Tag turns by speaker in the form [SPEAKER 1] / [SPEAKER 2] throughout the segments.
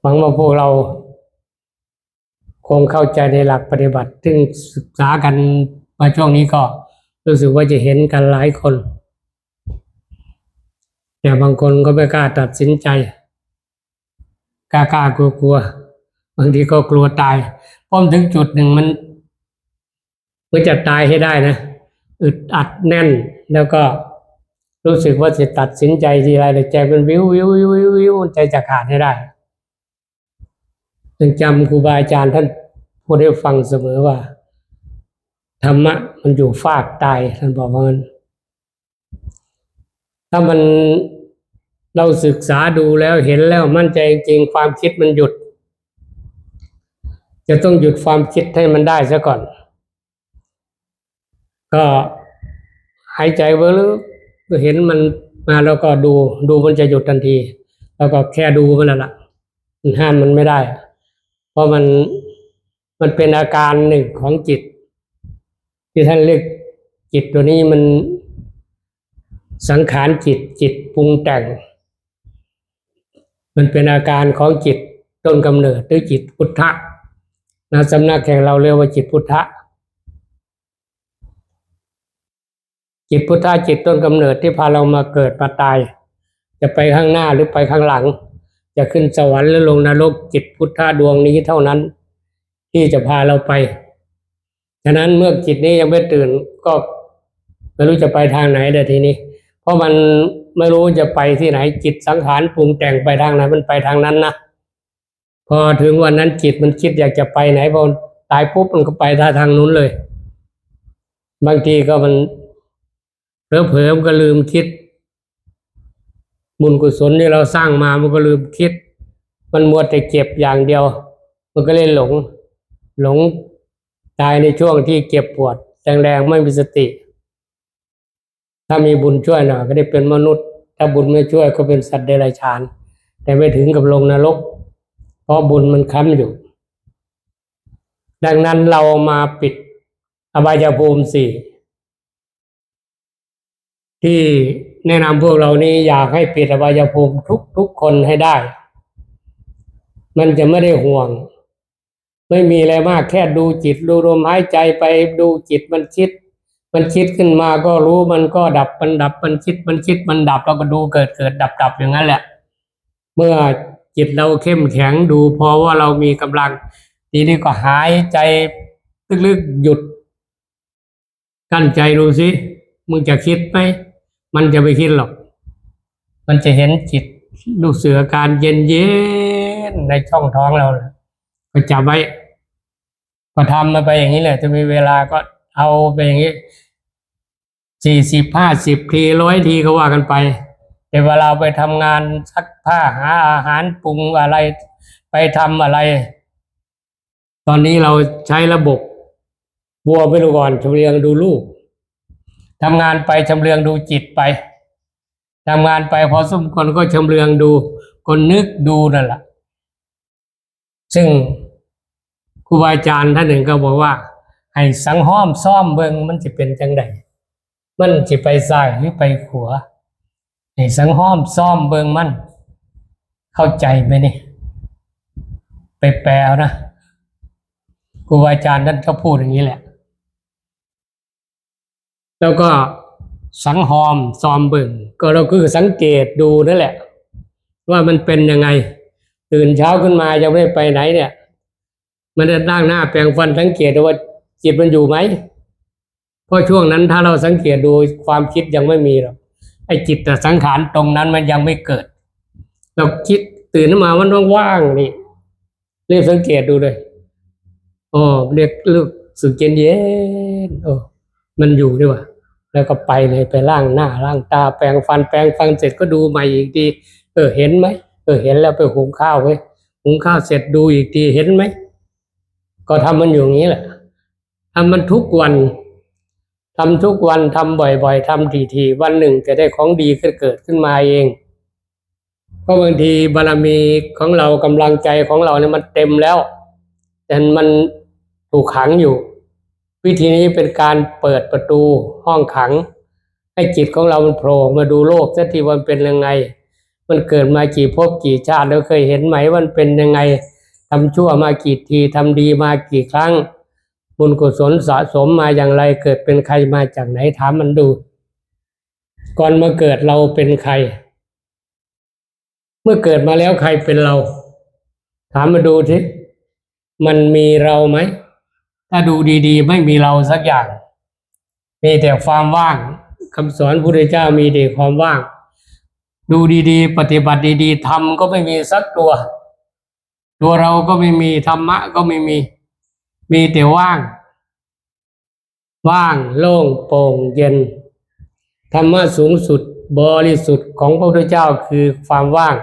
[SPEAKER 1] หวังว่าพวกเราคงเข้าใจในหลักปฏิบัติ ซึ่งศึกษากันมาช่วงนี้ก็รู้สึกว่าจะเห็นกันหลายคน แต่บางคนก็ไม่กล้าตัดสินใจ กล้ากล้ากลัวกลัวบางทีก็กลัวตายพราะมันถึงจุดหนึ่งมันมันจะตายให้ได้นะอึดอัดแน่นแล้วก็รู้สึกว่าจะตัดสินใจทีไรเลยใจมันวิววิววิววิววิวใจจะขาดให้ได้ ยังจำครูบาอาจารย์ท่านพูดให้ฟังเสมอว่า ธรรมะมันอยู่ฟากตายท่านบอกว่ามันถ้ามันเราศึกษาดูแล้วเห็นแล้วมั่นใจจริงความคิดมันหยุด จะต้องหยุดความคิดให้มันได้ซะก่อน ก็หายใจไว้ลึกเห็นมันมาแล้วก็ดู ดูมันจะหยุดทันที แล้วก็แค่ดูมันนั่นแหละมันห้ามมันไม่ได้ ราะมันมันเป็นอาการหนึ่งของจิต ที่ท่านเรียกจิตตัวนี้มันสังขารจิตจิตปรุงแต่ง มันเป็นอาการของจิตต้นกำเนิดหรือจิตพุทธะนะสำนักแห่งเราเรียกว่าจิตพุทธะจิตพุทธะจิตต้นกำเนิดที่พาเรามาเกิดมาตาย จะไปข้างหน้าหรือไปข้างหลัง จะขึ้นสวรรค์หรือลงนรกจิตพุทธะดวงนี้เท่านั้น ที่จะพาเราไป ฉะนั้นเมื่อจิตนี้ยังไม่ตื่นก็ไม่รู้จะไปทางไหนเดี๋ยวทีนี้ เพราะมันไม่รู้จะไปที่ไหนจิตสังขารปรุงแต่งไปทางไหนมันไปทางนั้นนะพอถึงวันนั้นจิตมันคิดอยากจะไปไหนพอตายปุ๊บมันก็ไปทางนู้นเลย บางทีก็มันเผลอๆมันก็ลืมคิด บุญกุศลที่เราสร้างมามันก็ลืมคิด มันมัวแต่เก็บอย่างเดียว มันก็เลยหลง หลงตายในช่วงที่เก็บปวดแรงๆไม่มีสติ ถ้ามีบุญช่วยหน่อยก็ได้เป็นมนุษย์ ถ้าบุญไม่ช่วยก็เป็นสัตว์เดรัจฉาน แต่ไม่ถึงกับลงนรก เพราะบุญมันค้ำอยู่ ดังนั้นเรามาปิดอบายภูมิสี่ที่ แนะนำพวกเรานี้อยากให้ปิดอบายภูมิทุกทุกคนให้ได้ มันจะไม่ได้ห่วง ไม่มีอะไรมากแค่ดูจิต ดูลมหายใจไปดูจิตมันคิด มันคิดขึ้นมาก็รู้มันก็ดับมันดับมันคิดมันคิดมันดับเราก็ดูเกิดเกิดดับดับอย่างนั้นแหละ เมื่อจิตเราเข้มแข็งดูพอว่าเรามีกำลัง ทีนี้ก็หายใจลึกๆหยุด กั้นใจดูสิมึงจะคิดไหม มันจะไม่คิดหรอก มันจะเห็นจิตลูกเสือการเย็นเย็นในช่องท้องเราเลยก็จับไว้ ก็ทำมาไปอย่างนี้แหละ จะมีเวลาก็เอาไปอย่างนี้สี่สิบห้าสิบทีร้อยทีก็ว่ากันไป แต่เวลาไปทำงานซักผ้าหาอาหารปรุงอะไร ไปทำอะไร ตอนนี้เราใช้ระบบบัวไปดูก่อนชำเลืองดูลูก ทำงานไปชำเลืองดูจิตไปทำงานไปพอสมควรก็ชำเลืองดูคนนึกดูนั่นแหละซึ่งครูบาอาจารย์ท่านหนึ่งก็บอกว่า ให้สังห้อมซ่อมเบิงมันจะเป็นจังใดมันจะไปซ้ายหรือไปขวาให้สังห้อมซ่อมเบิงมัน เข้าใจไหมนี่ไปแปลนะครูบาอาจารย์ท่านก็พูดอย่างนี้แหละ แล้วก็สังหอมซอมเบิ่งก็เราคือสังเกตดูนั่นแหละ ว่ามันเป็นยังไง ตื่นเช้าขึ้นมายังไม่ได้ไปไหนเนี่ย มันจะนั่งหน้าแปรงฟันสังเกตดูว่าจิตมันอยู่ไหมเพราะช่วงนั้นถ้าเราสังเกตดูความคิดยังไม่มีหรอกไอ้จิตแต่สังขารตรงนั้นมันยังไม่เกิด เราคิดตื่นขึ้นมามันว่างๆนี่เรียกสังเกตดูเลยโอ้เรียกลูกสึกเย็นเย็นโอ้มันอยู่ดีกว่า แล้วก็ไปเลยไปล้างหน้าล้างตาแปรงฟันแปรงฟันเสร็จก็ดูใหม่อีกทีเออเห็นไหมเออเห็นแล้วไปหุงข้าวไว้หุงข้าวเสร็จดูอีกทีเห็นไหมก็ทำมันอยู่อย่างนี้แหละทำมันทุกวันทำทุกวันทำบ่อยๆทำทีๆวันหนึ่งจะได้ของดีขึ้นเกิดขึ้นมาเองเพราะบางทีบารมีของเรากำลังใจของเราเนี่ยมันเต็มแล้วแต่มันถูกขังอยู่ วิธีนี้เป็นการเปิดประตูห้องขัง ให้จิตของเรามันโผล่มาดูโลกสักทีว่ามันเป็นยังไง มันเกิดมากี่ภพกี่ชาติแล้วเคยเห็นไหมวันเป็นยังไงทำชั่วมากี่ทีทำดีมากี่ครั้ง บุญกุศลสะสมมาอย่างไร เกิดเป็นใครมาจากไหนถามมันดู ก่อนมาเกิดเราเป็นใคร เมื่อเกิดมาแล้วใครเป็นเรา ถามมาดูทีมันมีเราไหม ถ้าดูดีๆ ไม่มีเราสักอย่าง มีแต่ความว่างคำสอนพระพุทธเจ้ามีแต่ความว่าง ดูดีๆ ปฏิบัติดีๆทำก็ไม่มีสักตัว ตัวเราก็ไม่มีธรรมะก็ไม่มี มีแต่ว่าง ว่างโล่งโปร่งเย็น ธรรมะสูงสุดบริสุทธิ์ของพระพุทธเจ้าคือความว่าง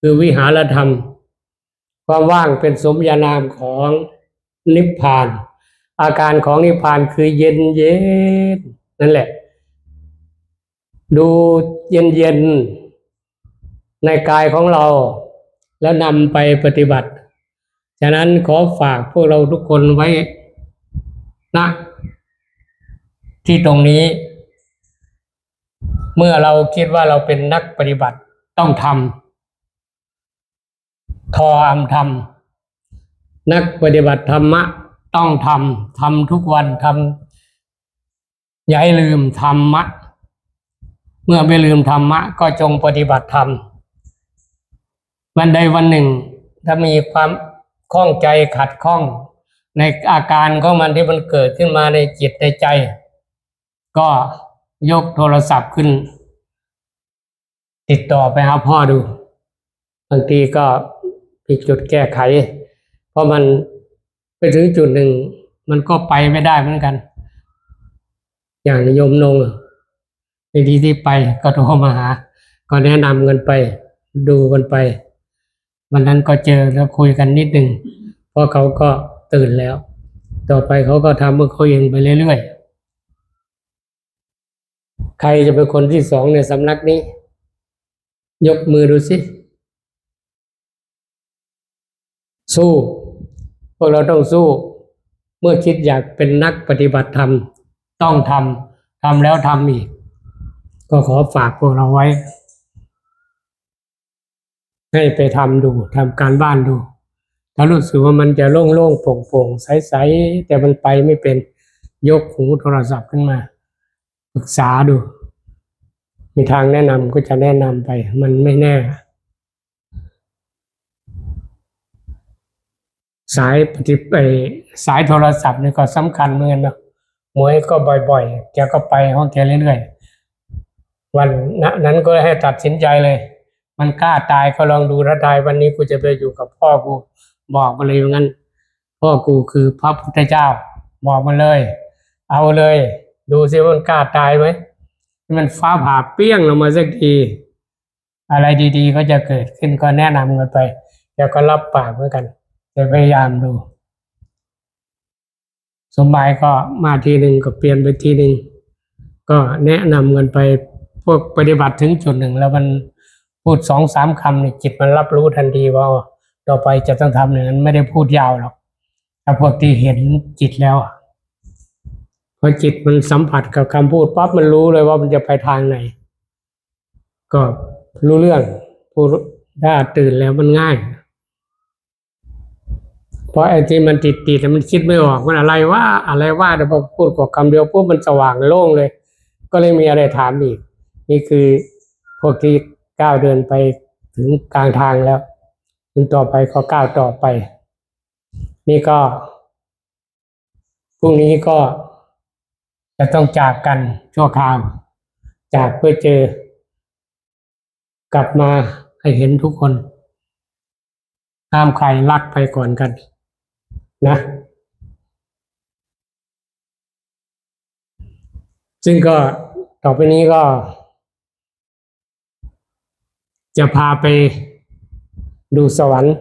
[SPEAKER 1] คือวิหารธรรม ความว่างเป็นสมญานามของ นิพพาน อาการของนิพพานคือเย็นเย็นนั่นแหละ ดูเย็นเย็นในกายของเรา แล้วนำไปปฏิบัติ ฉะนั้นขอฝากพวกเราทุกคนไว้นะที่ตรงนี้ เมื่อเราคิดว่าเราเป็นนักปฏิบัติต้องทำทออำทำ นักปฏิบัติธรรมะต้องทำทำทุกวันทำอย่าให้ลืมธรรมะ เมื่อไม่ลืมธรรมะ ก็จงปฏิบัติธรรมวันใดวันหนึ่ง ถ้ามีความข้องใจขัดข้อง ในอาการของมันที่มันเกิดขึ้นมาในจิตในใจ ก็ยกโทรศัพท์ขึ้น ติดต่อไปหาพ่อดู บางทีก็ผิดจุดแก้ไข เพราะมันไปถึงจุดหนึ่ง มันก็ไปไม่ได้เหมือนกัน อย่างโยมนงในที่ที่ไปก็โทรมาหา ก็แนะนำกันไป ดูกันไป วันนั้นก็เจอแล้วคุยกันนิดหนึ่งเพราะเขาก็ตื่นแล้ว ต่อไปเขาก็ทำเมื่อเขาเองไปเรื่อยๆ ใครจะเป็นคนที่สองในสำนักนี้ ยกมือดูสิสู้ วกเราต้องสู้ เมื่อคิดอยากเป็นนักปฏิบัติธรรม ต้องทำทำแล้วทำอีก ก็ขอฝากพวกเราไว้ ให้ไปทำดูทำการบ้านดู ถ้ารู้สึกว่ามันจะโล่งๆโปร่งๆใสๆแต่มันไปไม่เป็นยกหูโทรศัพท์ขึ้นมาปรึกษาดู มีทางแนะนำก็จะแนะนำไป มันไม่แน่ สายปฏิไปสายโทรศัพท์นี่ก็สำคัญเหมือนกันเนาะมวยก็บ่อยๆแกก็ไปห้องแกเรื่อยๆวันนั้นก็ให้ตัดสินใจเลย มันกล้าตายก็ลองดูถ้าตายวันนี้กูจะไปอยู่กับพ่อกูบอกมาเลยว่างั้น พ่อกูคือพระพุทธเจ้า บอกมาเลย เอาเลย ดูซิว่ามันกล้าตายไหมมันฟ้าผ่าเปี้ยงลงมาสักที อะไรดีๆ ก็จะเกิดขึ้นก็แนะนำกันไป แล้วก็รับปากเหมือนกัน จะพยายามดู สมหมายก็มาทีหนึ่งก็เปลี่ยนไปทีหนึ่งก็แนะนำกันไปพวกปฏิบัติถึงจุดหนึ่งแล้วมันพูดสองสามคำเนี่ยจิตมันรับรู้ทันทีว่าต่อไปจะต้องทำอย่างนั้นไม่ได้พูดยาวหรอกแต่พวกที่เห็นจิตแล้วพอจิตมันสัมผัสกับคำพูดปั๊บมันรู้เลยว่ามันจะไปทางไหน ก็รู้เรื่องพูดถ้าตื่นแล้วมันง่าย เพราะไอ้ที่มันติดติดมันคิดไม่ออกมันอะไรว่าอะไรว่าแต่พอพูดกว่าคำเดียวปุ๊บมันสว่างโล่งเลย ก็เลยมีอะไรถามอีก นี่คือพวกที่ก้าวเดินไปถึงกลางทางแล้วถึงต่อไปก็ก้าวต่อไป นี่ก็พรุ่งนี้ก็จะต้องจากกันชั่วคราวจากเพื่อเจอ กลับมาให้เห็นทุกคนห้ามใครลักไปก่อนกัน นะซึ่งก็ต่อไปนี้ก็ จะพาไปดูสวรรค์